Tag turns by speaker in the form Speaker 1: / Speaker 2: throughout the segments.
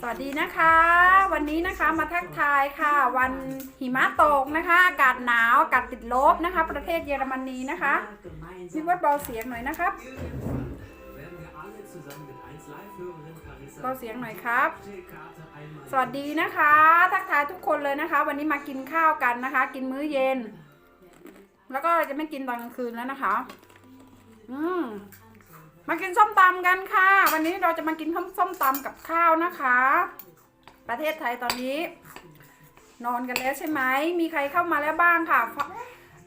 Speaker 1: สวัสดีนะคะ วันนี้นะคะมาทักทายค่ะ วันหิมะตกนะคะ อากาศหนาวอากาศติดลบนะคะ ประเทศเยอรมนีนะคะพี่วัดเบาเสียงหน่อยนะครับเบาเสียงหน่อยครับ สวัสดีนะคะ ทักทายทุกคนเลยนะคะ วันนี้มากินข้าวกันนะคะ กินมื้อเย็น แล้วก็จะไม่กินตอนกลางคืนแล้วนะคะ อืม มากินส้มตำกันค่ะ วันนี้เราจะมากินส้มตำกับข้าวนะคะ ประเทศไทยตอนนี้ นอนกันแล้วใช่ไหมมีใครเข้ามาแล้วบ้างค่ะ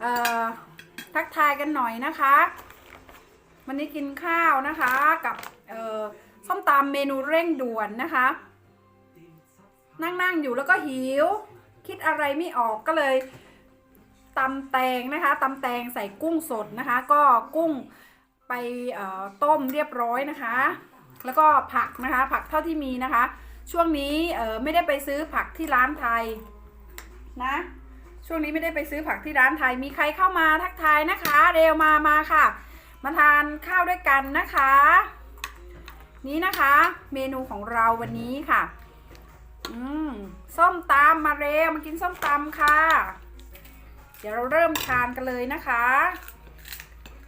Speaker 1: เอ่อทักทายกันหน่อยนะคะ วันนี้กินข้าวนะคะกับเอ่อส้มตำเมนูเร่งด่วนนะคะ นั่งๆอยู่แล้วก็หิว คิดอะไรไม่ออกก็เลยตำแตงนะคะตำแตงใส่กุ้งสดนะคะ ก็กุ้ง ไปต้มเรียบร้อยนะคะ แล้วก็ผักนะคะ ผักเท่าที่มีนะคะ ช่วงนี้ไม่ได้ไปซื้อผักที่ร้านไทยนะช่วงนี้ไม่ได้ไปซื้อผักที่ร้านไทย มีใครเข้ามาทักทายนะคะ เร็วมามาค่ะ มาทานข้าวด้วยกันนะคะ นี่นะคะ เมนูของเราวันนี้ค่ะ อืมส้มตำมาเร็วมากินส้มตำค่ะ เดี๋ยวเราเริ่มทานกันเลยนะคะ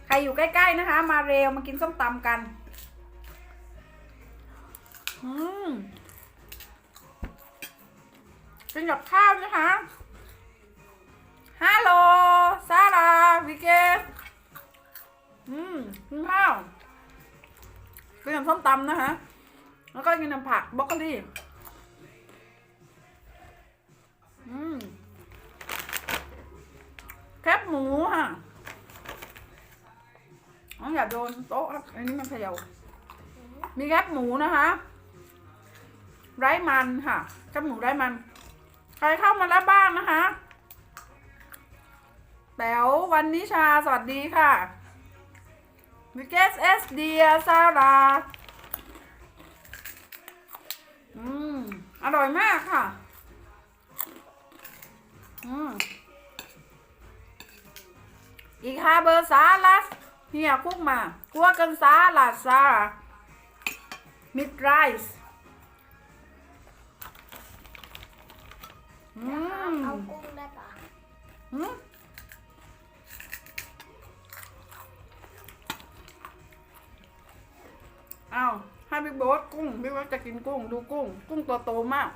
Speaker 1: ใครอยู่ใกล้ ๆ นะคะ มาเร็วมากินส้มตำกันอืมกินกับข้าวนะคะฮัลโหลซาร่าวิเกตอืมกินข้าวกินกับส้มตำนะคะ แล้วก็กินกับผักบรอกโคลีอืมแคบหมูค่ะ น้ออย่าโดนโต๊ะครับอันนี้มันเขย่ามีแคบหมูนะคะ ไร้มันค่ะแคบหมูไร้มัน ใครเข้ามาแล้วบ้างนะคะแป๋ววันนิชา สวัสดีค่ะมิเกสเอสเดียซาราอืม อร่อยมากค่ะ อืม อีกฮาเบอร์ซาลัส เฮียคุกมากัวกันซาลาซามิดไรส์อืม
Speaker 2: เอากุ้งได้ปะ
Speaker 1: หืมอ้าวให้บิ๊กโบ๊ทกุ้งบิ๊กโบ๊ทจะกินกุ้ง ดูกุ้ง กุ้งตัวโตมาก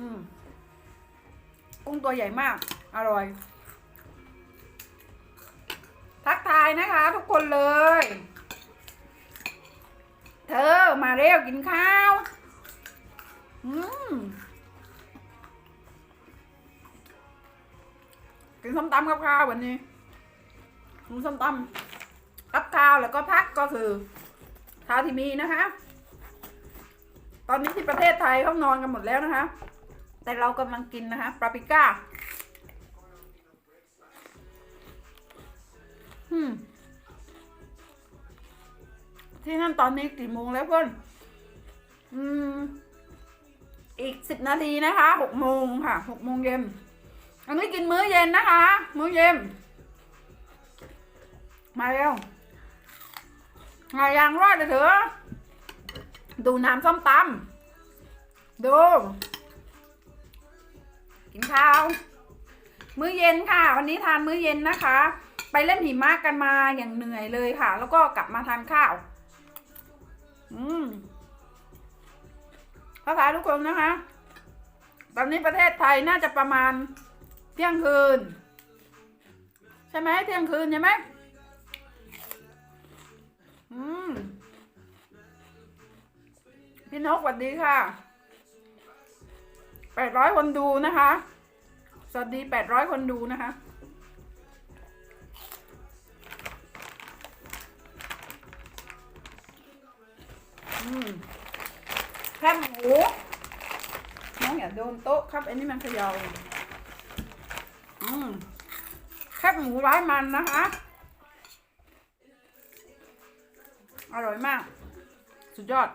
Speaker 1: อืม กุ้งตัวใหญ่มาก อร่อย นะคะ ทุกคนเลย เธอมาเร็วกินข้าว อืมกินส้มตำกับข้าววันนี้กินส้มตำกับข้าวแล้วก็พักก็คือข้าวที่มีนะคะ ตอนนี้ที่ประเทศไทยเขานอนกันหมดแล้วนะคะ แต่เรากำลังกินนะคะปาปริก้า ที่นั่นตอนนี้กี่โมงแล้วเพื่อนอืม อีกสิบนาทีนะคะหกโมงค่ะหกโมงเย็น อันนี้กินมื้อเย็นนะคะ มื้อเย็น มาเร็วงายางรอดเลยเถอะดูน้ำส้มตำดู กินข้าว มื้อเย็นค่ะ วันนี้ทานมื้อเย็นนะคะ ไปเล่นหิมะกันมาอย่างเหนื่อยเลยค่ะ แล้วก็กลับมาทานข้าว อืมภาษาทุกคนนะคะ ตอนนี้ประเทศไทยน่าจะประมาณเที่ยงคืน ใช่ไหมเที่ยงคืนใช่ไหมอืมพี่นกสวัสดีค่ะแปดร้อยคนดูนะคะ สวัสดีแปดร้อยคนดูนะคะ แคบหมูน้องอย่าโดนโต๊ะครับอันนี้มันเขยาอืมแคบหมูร้ายมันนะคะ อร่อยมาก สุดยอด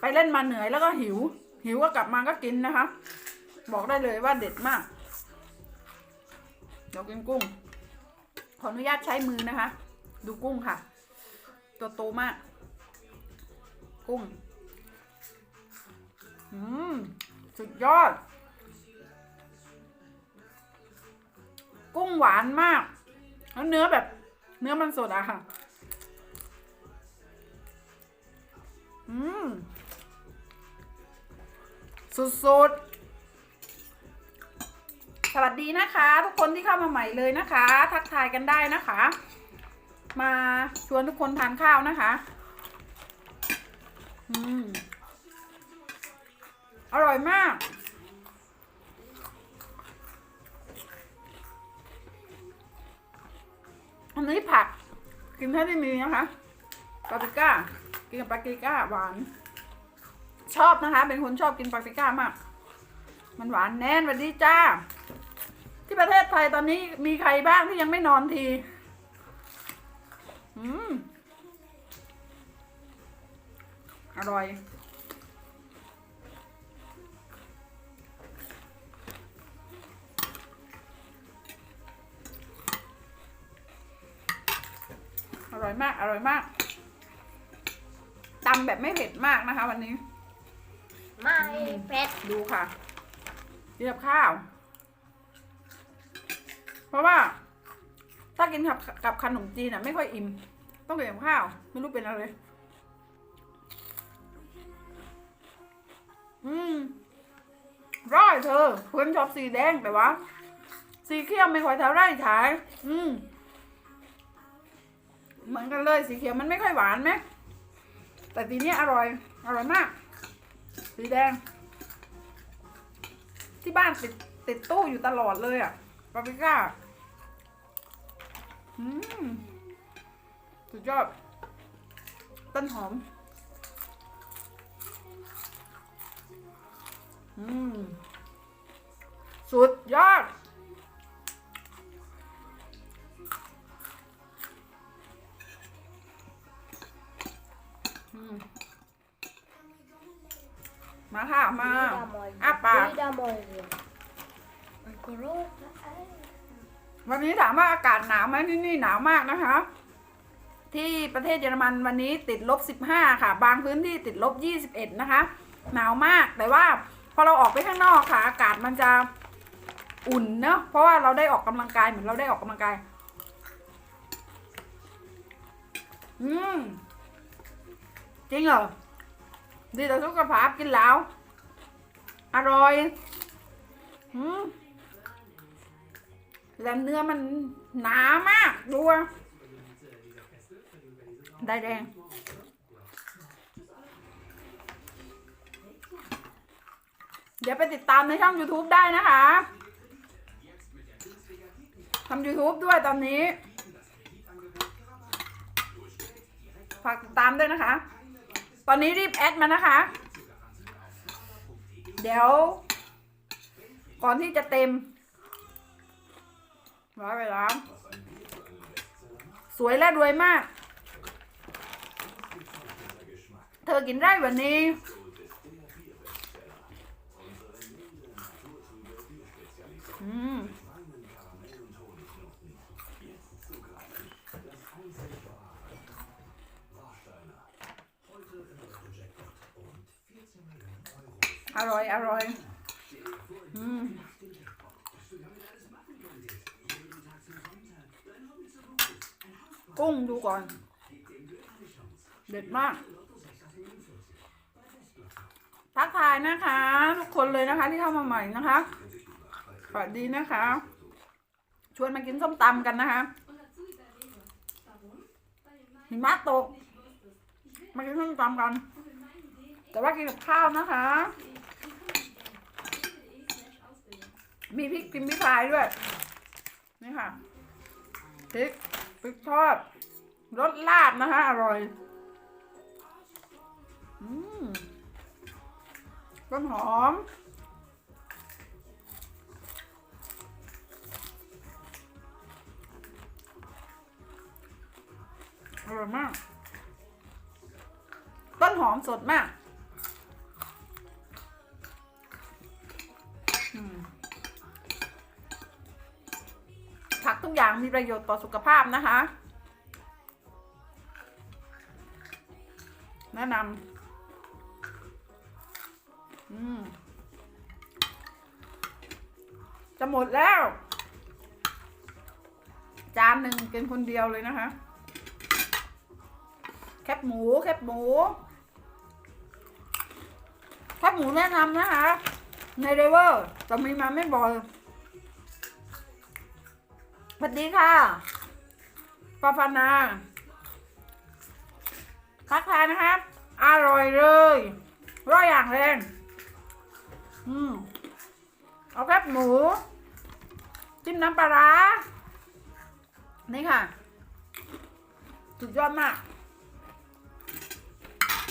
Speaker 1: ไปเล่นมาเหนื่อยแล้วก็หิว หิวก็กลับมาก็กินนะคะ บอกได้เลยว่าเด็ดมาก เดี๋ยวกินกุ้ง ขออนุญาตใช้มือนะคะ ดูกุ้งค่ะ ตัวโตมาก กุ้ง อืม สุดยอด กุ้งหวานมาก แล้วเนื้อแบบ เนื้อมันสดอะค่ะ อืม สุดๆสวัสดีนะคะ ทุกคนที่เข้ามาใหม่เลยนะคะ ทักทายกันได้นะคะ มาชวนทุกคนทานข้าวนะคะ อร่อยมาก อันนี้ผัก กินเท่าที่มีนะคะปาปริก้า กินกับปาปริก้าหวาน ชอบนะคะ เป็นคนชอบกินปาปริก้ามาก มันหวานแน่นสวัสดีจ้า ที่ประเทศไทยตอนนี้มีใครบ้างที่ยังไม่นอนที อืม อร่อย อร่อยมาก อร่อยมากตำแบบไม่เผ็ดมากนะคะ วันนี้
Speaker 2: ไม่เผ็ด
Speaker 1: ดูค่ะกินกับข้าว เพราะว่า ถ้ากินกับกับขนมจีนอะ ไม่ค่อยอิ่ม ต้องกินกับข้าว ไม่รู้เป็นอะไร อืมร้อยเธอเพื่อนชอบสีแดงแต่ว่า สีเขียวไม่ค่อยเท่าไรฉายอืมเหมือนกันเลยสีเขียวมันไม่ค่อยหวานไหมแต่ทีนี้อร่อย อร่อยมาก สีแดง ที่บ้านติดติดตู้อยู่ตลอดเลยอะปาปริก้าอืมสุดยอดต้นหอม สุดยอดอืมมาค่ะ มา อ้าปาก
Speaker 2: ดามอยมันก็รู้
Speaker 1: วันนี้ถามว่าอากาศหนาวไหมที่นี่หนาวมากนะคะ ที่ประเทศเยอรมันวันนี้ติดลบ 15 ค่ะ บางพื้นที่ติดลบ 21 นะคะ หนาวมากแต่ว่า พอเราออกไปข้างนอกค่ะ อากาศมันจะอุ่นเนอะเพราะว่าเราได้ออกกำลังกายเหมือนเราได้ออกกำลังกาย อืมจริงเหรอดีต่อสุขภาพกินแล้ว อร่อยอืมแล้วเนื้อมันหนามากดูอะได้แดง เดี๋ยวไปติดตามในช่อง YouTube ได้นะคะทำ YouTube ด้วยตอนนี้ ฝากติดตามด้วยนะคะ ตอนนี้รีบแอดมานะคะ เดี๋ยว ก่อนที่จะเต็มร้อยไปแล้วสวยและรวยมาก เธอกินได้วันนี้ อร่อย อร่อย อืมกุ้งดูก่อน เด็ดมาก ทักทายนะคะ ทุกคนเลยนะคะที่เข้ามาใหม่นะคะ สวัสดีนะคะ ชวนมากินส้มตำกันนะคะหิมะตก มากินส้มตำกัน แต่ว่ากินกับข้าวนะคะ มีพริกกินพริกพายด้วย นี่ค่ะพริกพริกทอดรสลาบนะคะ อร่อย อืมต้นหอม อร่อยมาก ต้นหอมสดมากผักทุกอย่างมีประโยชน์ต่อสุขภาพนะคะ แนะนำจะหมดแล้ว จานหนึ่งกินคนเดียวเลยนะคะ บหมูแคบหมูแคบหมูแนะนำนะคะ ในเรเวอร์จะมีมาไม่บ่อยสวัสดีค่ะปาฟานาทักทายนะครับ อร่อยเลยร่อยอย่างแรงอืมเอาแคบหมู จิ้มน้ำปลาร้านี่ค่ะ สุดยอดมาก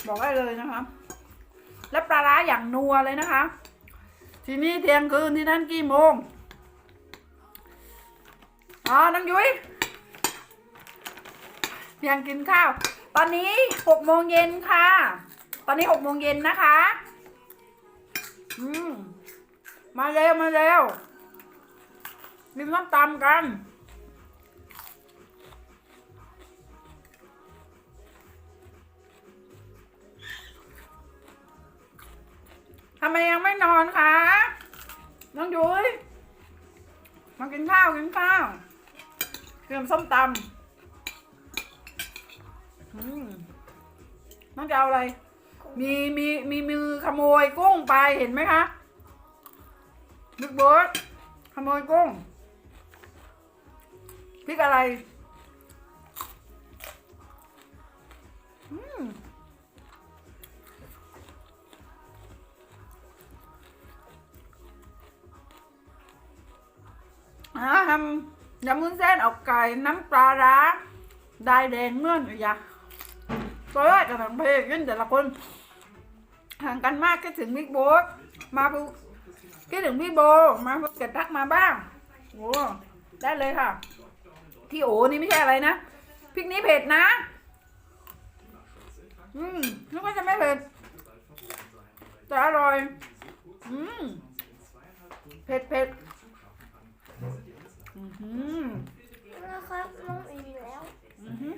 Speaker 1: บอกได้เลยนะคะ และปลาร้าอย่างนัวเลยนะคะ ที่นี่เที่ยงคืนที่นั่นกี่โมงอ๋อน้องยุ้ยยังกินข้าว ตอนนี้หกโมงเย็นค่ะ ตอนนี้หกโมงเย็นนะคะ อืม มาเร็ว มาเร็วกินน้ำตำกัน ทำไมยังไม่นอนคะน้องยุ้ยมากินข้าวกินข้าวเตรียมส้มตำอืมน้องจะเอาอะไร มีมีมีมือขโมยกุ้งไปเห็นไหมคะบิ๊กโบสขโมยกุ้งพริกอะไร อาทำยำมุ้นเส้นอกไก่น้ำปลาร้าได้แดงเมื่อนอย่าตัวแรกกับทางเพลงยิ่งแต่ละคนห่างกันมากคิดถึงบิ๊กโบสมาภูคิดถึงพี่โบมาภูเก็ตทักมาบ้างโอ้ได้เลยค่ะ ที่โอนี่ไม่ใช่อะไรนะพริกนี้เผ็ดนะ อืมนึกว่าจะไม่เผ็ดแต่อร่อย อืมเผ็ดเผ็ด อือหือ
Speaker 2: นะครับน้องอิ่มแล้ว
Speaker 1: อือหือ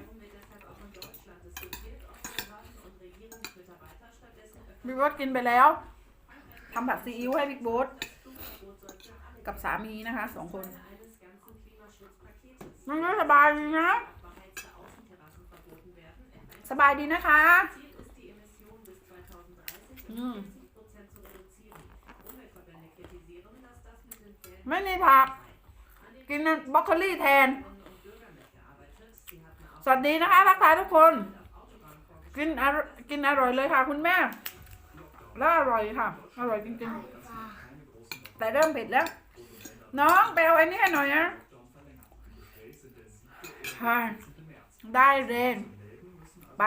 Speaker 1: บิ๊กโบ๊ทกินไปแล้วทำผัดซีอิ๊วให้บิ๊กโบ๊ทกับสามีนะคะสองคนมันก็สบายดีนะ สบายดีนะคะอืมไม่มีผัก กินบรอกโคลี่แทน สวัสดีนะคะทักทายทุกคน กินอร่อยกินอร่อยเลยค่ะ คุณแม่ แล้วอร่อยค่ะ อร่อยจริงๆ แต่เริ่มเผ็ดแล้ว น้องไปเอาไอ้นี่ให้หน่อยนะค่ะได้เรนไป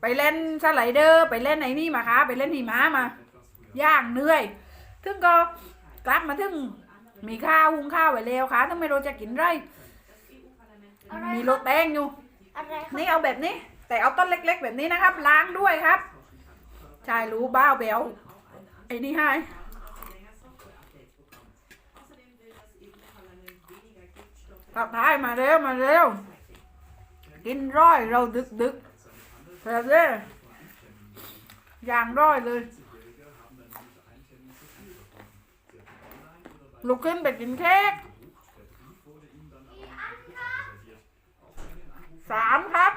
Speaker 1: ไปเล่นสไลเดอร์ ไปเล่นไอ้นี่มาคะไปเล่นหิมะมา ย่างเหนื่อย ถึงก็กลับมาถึง มีข้าวหุงข้าวไว้แล้วค่ะถึงไม่รู้จะกินไร
Speaker 2: อะไร
Speaker 1: มี
Speaker 2: ค
Speaker 1: โร
Speaker 2: รับ
Speaker 1: แตงอยู่
Speaker 2: อะไรครับ
Speaker 1: นี่เอาแบบนี้ แต่เอาต้นเล็ก ๆ แบบนี้นะครับ ล้างด้วยครับชายรู้บ้าวเบลไอ้นี่ให้ตับท้ายมาเร็วมาเร็ว กินร้อยเราดึกดึกๆแบบนี้อย่างร้อยเลย ลุกขึ้นไปกินเค้กสามครับ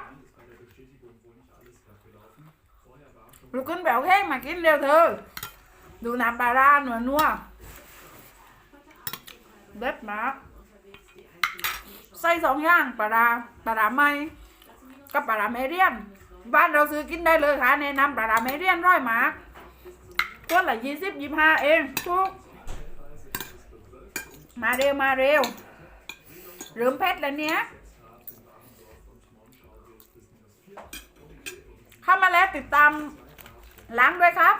Speaker 1: ลุกขึ้นแบวเค้กมากินเร็วเธอ ดูน้ำปลาร้าหนัวนัวเด็ดมากใส่สองอย่างปลาร้าปลาร้าไหมกับปลาร้าเมเรียน บ้านเราซื้อกินได้เลยค่ะแนะนำปลาร้าเมเรียนร้อยหมากตัวละยี่สิบยี่ห้าเองทุก มาเร็วมาเร็วเริ่มเพชรแล้วเนี้ยเข้ามาแล้วติดตามล้างด้วยครับ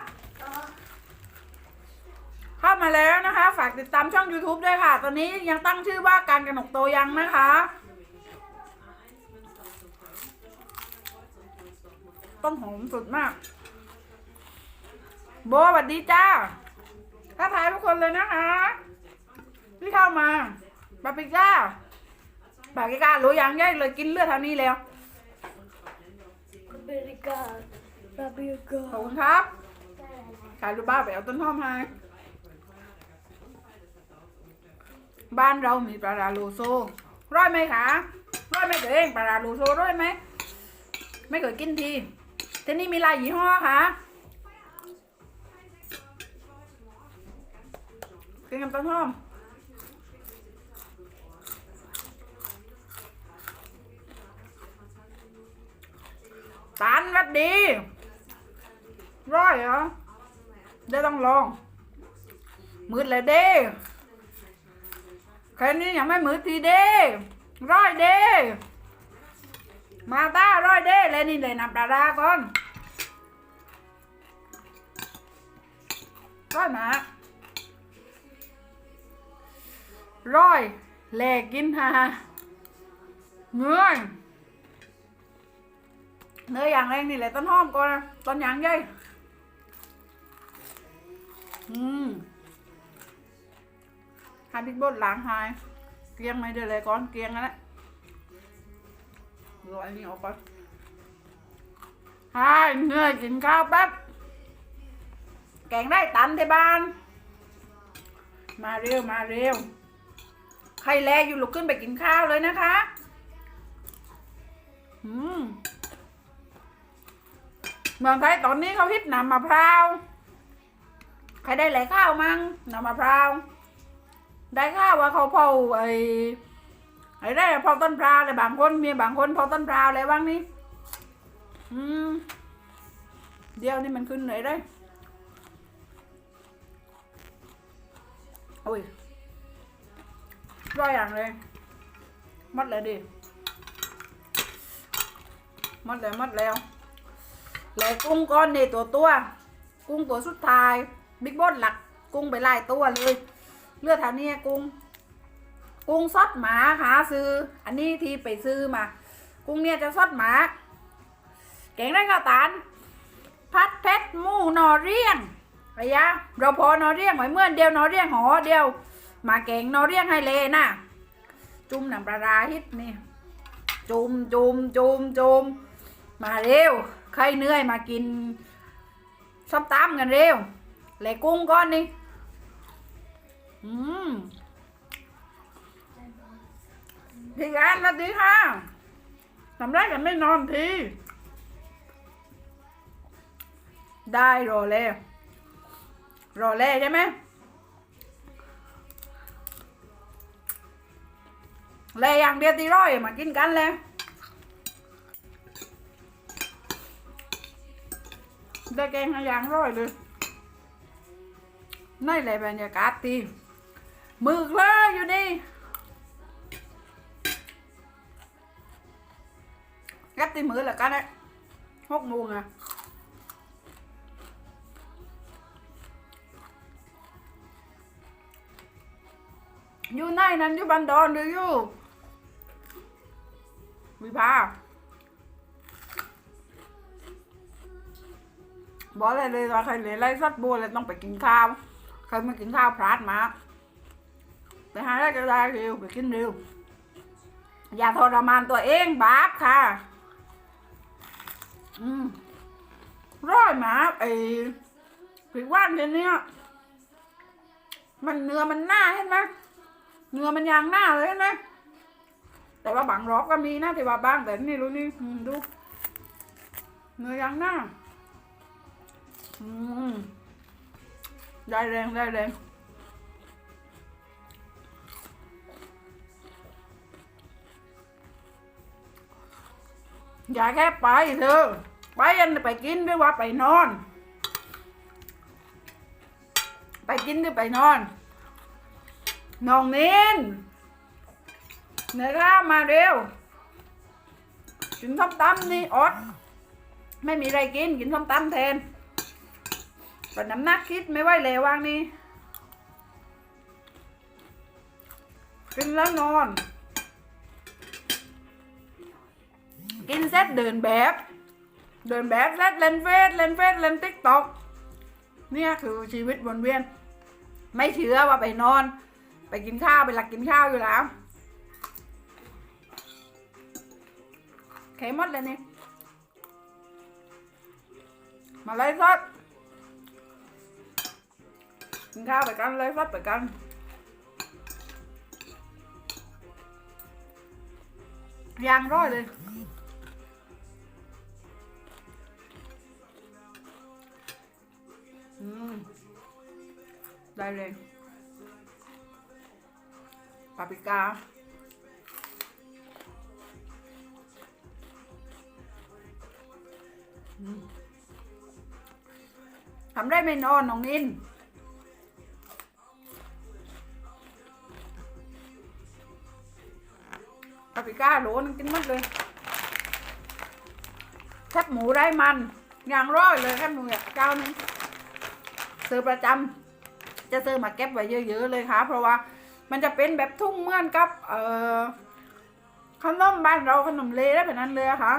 Speaker 1: เข้ามาแล้วนะคะ ฝากติดตามช่อง YouTube ด้วยค่ะ ตอนนี้ยังตั้งชื่อว่าการกระหนกโตยังนะคะ ต้นหอมสุดมาก โบสวัสดีจ้าทักทายทุกคนเลยนะคะ ที่เข้ามาปาปริก้าปาปริก้ารู้ยังยัยเลยกินเลือดเท่านี้แล้ว
Speaker 2: คุณเบริ god บาร์บีคิว
Speaker 1: ขอบคุณครับขายรูปบ้านไปเอาต้นหอมให้บ้านเรามีปลาราโลโซร้อยไหมคะร้อยไหมตัวเองปลาราโลโซร้อยไหมไม่เคยกินทีที่นี่มีหลายยี่ห้อค่ะกินกับต้นหอม ตานวัดดีร้อยเหรอเดี๋ยวต้องลอง มืดเลยเด้แค่นี้ยังไม่มืดทีเด้ร้อยเด้มาตาร้อยเด้เลยนี่เลยนำปลาราก่อนร้อยมาร้อยแหลกกินฮ่าเงื่อย เนื้ออย่างแรงนี่แหละต้นหอมก่อนนะต้นยางใหญ่อืมให้บิ๊กบดล้างหายเกลียงไม่เดือดเลยก่อนเกลียงนั่นแหละรออันนี้ออกก่อนให้เหนื่อยกินข้าวแป๊บแกงได้ตันที่บ้าน มาเร็วมาเร็ว ใครแลอยู่ลุกขึ้นไปกินข้าวเลยนะคะ อืม เมืองไทยตอนนี้เขาฮิตน้ำมะพร้าวใครได้ไหลข้าวมั่งหนำมะพร้าวได้ข้าวว่าเขาเผาไอ้ไอ้ได้เผาต้นพร้าวเลยบางคนมีบางคนเผาต้นพร้าวอะไรบ้างนี่อืมเดี๋ยวนี่มันขึ้นไหนได้โอ้ยร้อยอย่างเลยมัดเลยดิมัดแล้วมัดแล้ว แล้วกุ้งก้อนในตัวตัว กุ้งตัวสุดท้าย บิ๊กบอสหลัก กุ้งไปไล่ตัวเลย เลือดทานี้กุ้ง กุ้งซอดหมาหาซื้อ อันนี้ที่ไปซื้อมา กุ้งเนี่ยจะซอดหมา แกงได้ข้าวตานพัดเพชรมูนอเรียงไอ้ยะเราพอนอเรียงไว้เมื่อเดียวนอเรียงหอเดียว มาแกงนอเรียงให้เลยนะจุ่มน้ำปลาราฮิตนี่จุ่มจุ่มจุ่มจุ่มมาเร็ว ใครเหนื่อยมากินส้มตำกันเร็วแหลกกุ้งก้อนนี่อืมทีงานสวัสดีค่ะทำไรกันไม่นอนทีได้รอแล้วรอแล้วใช่ไหมเลยอย่างเดียวตีร้อยมากินกันเลย ได้แกงให้อย่างร้อยเลยนี่แหละบรรยากาศตีมือเลยอยู่นี่กัดตีมือแล้วกันเลยหกโมงอะอยู่ไหนนั่นอยู่บันดอนหรืออยู่วิภา บอกเลยเลยว่าใครเลยไล่สัตว์บัวเลยต้องไปกินข้าวใครไมากินข้าวพลาดมาไปหาได้ก็ได้เร็วไปกินเร็วอย่าทรมานตัวเองบาปค่ะ อืมร้อยหมาไอ้ผิวว่านเดี๋ยวนี้มันเนื้อมันหน้าเห็นไหมเนื้อมันยางหน้าเลยเห็นไหมแต่ว่าบางรอบก็มีนะแต่ว่าบางแต่นี่รู้นี่ดูเนื้อยางหน้า ได้แรงได้แรงอย่าแค่ไปเธอ ไปยันไปกินหรือว่าไปนอน ไปกินหรือไปนอน น้องนินเนื้อข้ามาเร็วกินส้มตำนี่อด ไม่มีอะไรกิน กินส้มตำแทน แต่น้ำหนักคิดไม่ไหวเลยวางนี้กินแล้วนอน กินเสร็จเดินแบบ เดินแบบเสร็จเล่นเฟซเล่นเฟซเล่นติ๊กต็อกเนี่ยคือชีวิตวนเวียน ไม่เชื่อว่าไปนอน ไปกินข้าวไปหลักกินข้าวอยู่แล้วแข็หมดเลยนี่มาเลยสด กินข้าวไปกันเลยสดไปกันยางร้อยเลยอืมได้เลยปาปริกาทำได้ไม่นอนน้องนิน ก้าโหลนึงกินหมดเลยแคบหมูได้มันอย่างร้อยเลยแคบหมูอะเจ้านึงซื้อประจำจะซื้อมาเก็บไว้เยอะๆเลยค่ะ เพราะว่ามันจะเป็นแบบทุ่งเมื่อนกับ เอ่อขนมบ้านเราขนมเลได้แบบนั้นเลยค่ะ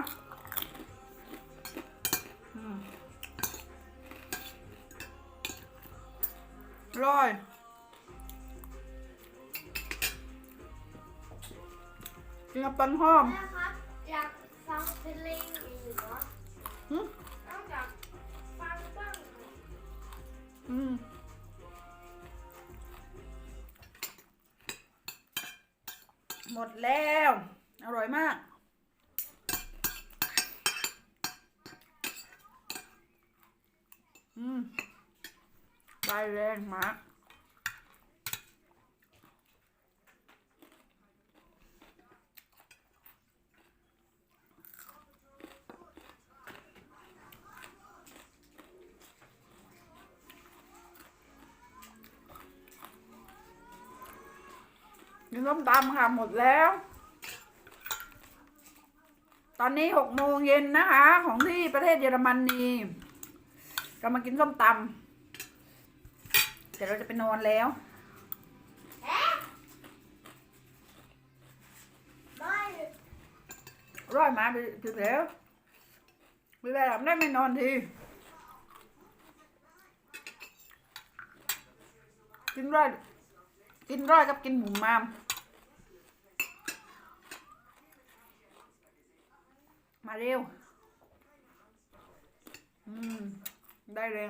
Speaker 1: ร้อย กินกับปันหอม
Speaker 2: แม่ครับอยากฟังเพลงอีกเหรอ
Speaker 1: หึ
Speaker 2: นอกจากฟังบ้าง
Speaker 1: อืมหมดแล้ว อร่อยมาก อืมใบแรงมาก ส้มตำค่ะหมดแล้ว ตอนนี้หกโมงเย็นนะคะ ของที่ประเทศเยอรมนีเรามากินส้มตำเดี๋ยวเราจะไปนอนแล้วร้อยมาไปถึงแล้วเวลาหลับได้ไม่นอนทีกินร้อยกินร้อยกับกินหมูมาม มา เร็ว อืม ได้เลย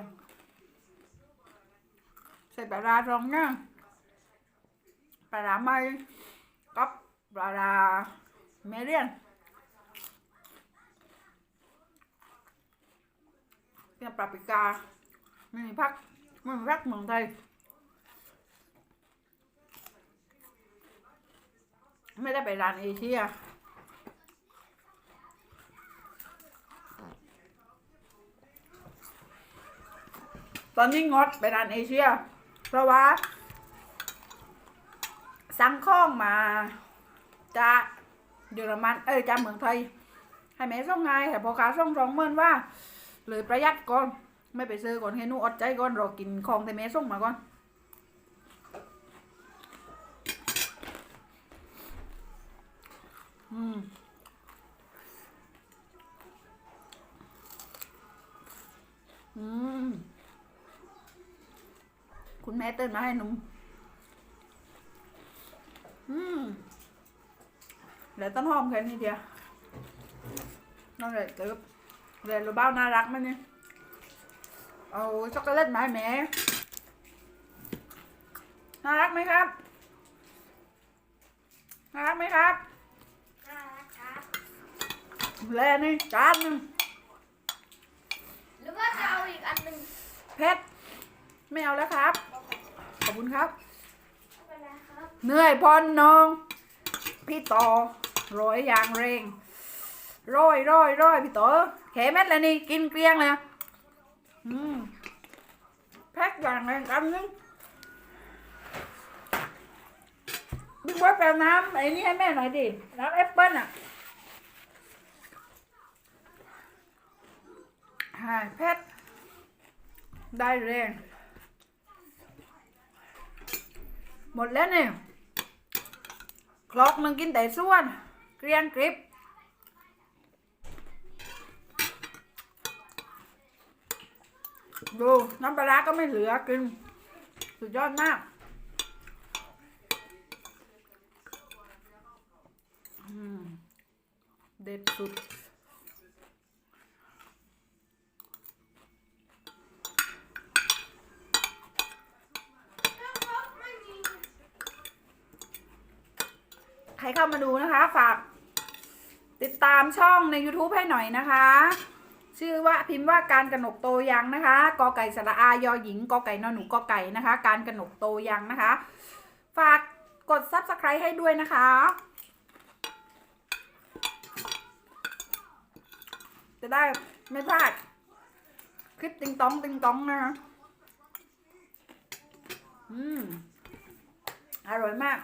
Speaker 1: ใส่ปลาร้าตรงนะปลาร้าไม่กับปลาร้าเมเรียนเป็นปลาปิกาไม่มีพักไม่มีพักเมืองไทยไม่ได้ไปร้านเอเชีย ตอนนี้งดไปร้านเอเชีย เพราะว่า สั่งข้องมาจะเยอรมัน เอ้ยจะเมืองไทย ให้แม่ส่งไงแต่พอขาส่งสองหมื่นว่าเลยประหยัดก่อน ไม่ไปซื้อก่อนให้นูอดใจก่อนรอกินของแต่แม่ส่งมาก่อนอืมอืม คุณแม่เต้นมาให้หนุ่มอืมเดี๋ยวต้นหอมแค่นี้เดียวน้องเลยเติบเดี๋ยวรูบ้าน่ารักไหมเนี่ยเอาช็อกโกแลตมาให้แม่น่ารักไหมครับน่ารักไหมครับ
Speaker 2: น่ารักครับ
Speaker 1: แล่นี่จานหนึง
Speaker 2: หรือว่าจะเอาอีกอันหนึ่ง
Speaker 1: เพชรไม่เอาแล้วครับขอบ คุณครับ
Speaker 2: ไม่เป็นไรครับ
Speaker 1: เหนื่อยพรน้อง พี่ต่อร้อยอย่างเร่งร้อยร้อยร้อยพี่ต่อแขเม็ดเลยนี่กินเกลี้ยงเลยอืมแพ็คอย่างแรงกำนึงบิ๊กบอสแปลน้ำไอ้นี่ให้แม่หน่อยดิน้ำแอปเปิ้ลอะใช่แพทได้แรง หมดแล้วเนี่ยคลอกมันกินแต่ส่วน เกรียงกริบดูน้ำปลาก็ไม่เหลือกิน สุดยอดมากเด็ดสุด รเข้า มาดูนะคะ ฝาก ติดตามช่องใน YouTube ให้หน่อยนะคะ ชื่อว่าพิมพ์ว่าการกระหนกโตยังนะคะกอไก่สระอายอหญิงกอไก่นอหนูกอไก่นะคะ การกระหนกโตยังนะคะ ฝากกด Subscribe ให้ด้วยนะคะ จะได้ไม่พลาดคลิปติงตองติงตองนะคะอืม อร่อยมาก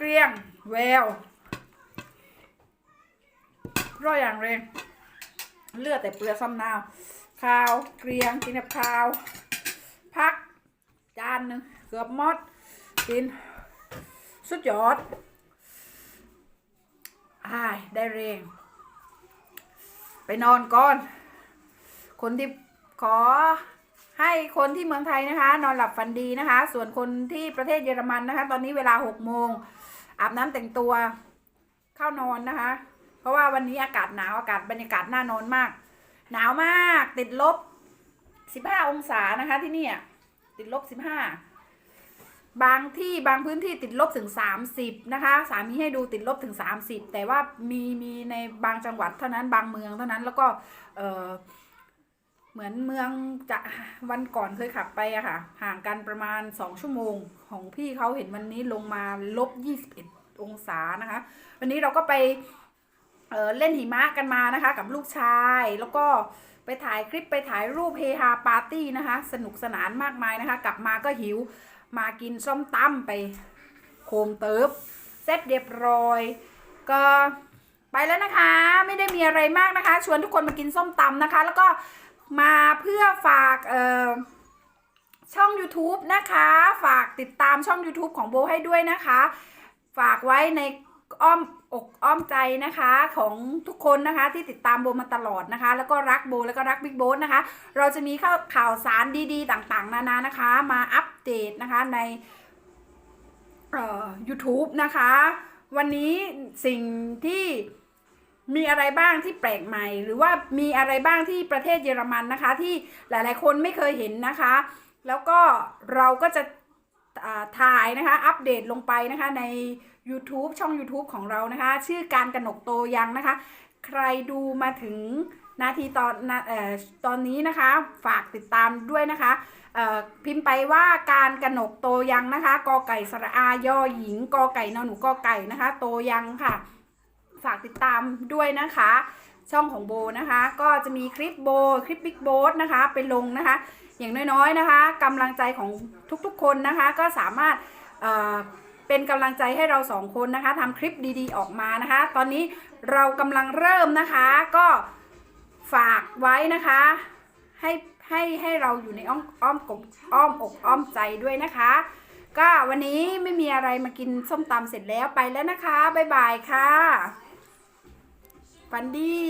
Speaker 1: เกลี้ยงแววร่อยอย่างเรงเลือดแต่เปลือกซ้ำนาวข้าวเกลียงกินกับข้าว พัก จานหนึ่งเกือบหมดกิน สุดยอดอายได้เรงไปนอนก่อน คนที่ขอให้คนที่เมืองไทยนะคะ นอนหลับฝันดีนะคะ ส่วนคนที่ประเทศเยอรมันนะคะ ตอนนี้เวลาหกโมง อาบน้ำแต่งตัวเข้านอนนะคะ เพราะว่าวันนี้อากาศหนาวอากาศบรรยากาศน่านอนมาก หนาวมากติดลบสิบห้าองศานะคะ ที่นี่ติดลบสิบห้าบางที่บางพื้นที่ติดลบถึง 30 นะคะ สามีให้ดูติดลบถึง 30 แต่ว่ามีมีในบางจังหวัดเท่านั้นบางเมืองเท่านั้นแล้วก็เออ เหมือนเมืองจะวันก่อนเคยขับไปอะค่ะ ห่างกันประมาณ2ชั่วโมง ของพี่เขาเห็นวันนี้ลงมาลบ21องศานะคะ วันนี้เราก็ไปเเล่นหิมะกันมานะคะ กับลูกชายแล้วก็ไปถ่ายคลิปไปถ่ายรูปเฮฮาปาร์ตี้นะคะ สนุกสนานมากมายนะคะ กลับมาก็หิวมากินส้มตำไปโคมเติบเสร็จเรียบร้อย ก็ไปแล้วนะคะ ไม่ได้มีอะไรมากนะคะ ชวนทุกคนมากินส้มตำนะคะ แล้วก็ มาเพื่อฝากเอ่อช่อง YouTube นะคะ ฝากติดตามช่อง YouTube ของโบให้ด้วยนะคะ ฝากไว้ในอ้อมอกอ้อมใจนะคะของทุกคนนะคะที่ติดตามโบมาตลอดนะคะ แล้วก็รักโบแล้วก็รักบิ๊กโบสนะคะ เราจะมีข่าวข่าวสารดีๆ ต่างๆ นานานะคะ มาอัปเดตนะคะในเอ่อ YouTube นะคะ วันนี้สิ่งที่ มีอะไรบ้างที่แปลกใหม่ หรือว่ามีอะไรบ้างที่ประเทศเยอรมันนะคะ ที่หลายๆ คนไม่เคยเห็นนะคะ แล้วก็เราก็จะถ่ายนะคะ อัปเดตลงไปนะคะใน YouTube ช่อง YouTube ของเรานะคะ ชื่อการกนกโตยังนะคะ ใครดูมาถึงนาทีตอนนาเอ่อตอนนี้นะคะ ฝากติดตามด้วยนะคะพิมพ์ไปว่าการกนกโตยังนะคะกอไก่สระอายอหญิงกอไก่นอนหนูกอไก่นะคะ โตยังค่ะ ฝากติดตามด้วยนะคะ ช่องของโบนะคะ ก็จะมีคลิปโบคลิปบิ๊กโบสนะคะไปลงนะคะ อย่างน้อยๆนะคะกำลังใจของทุกๆคนนะคะ ก็สามารถเเป็นกำลังใจให้เราสองคนนะคะทำคลิปดีๆออกมานะคะ ตอนนี้เรากำลังเริ่มนะคะก็ฝากไว้นะคะให้ให้ให้เราอยู่ในอ้อมอ้อมกบอ้อมอกอ้อมใจด้วยนะคะ ก็วันนี้ไม่มีอะไรมากินส้มตำเสร็จแล้วไปแล้วนะคะ บ๊ายบายค่ะ ฟันดี้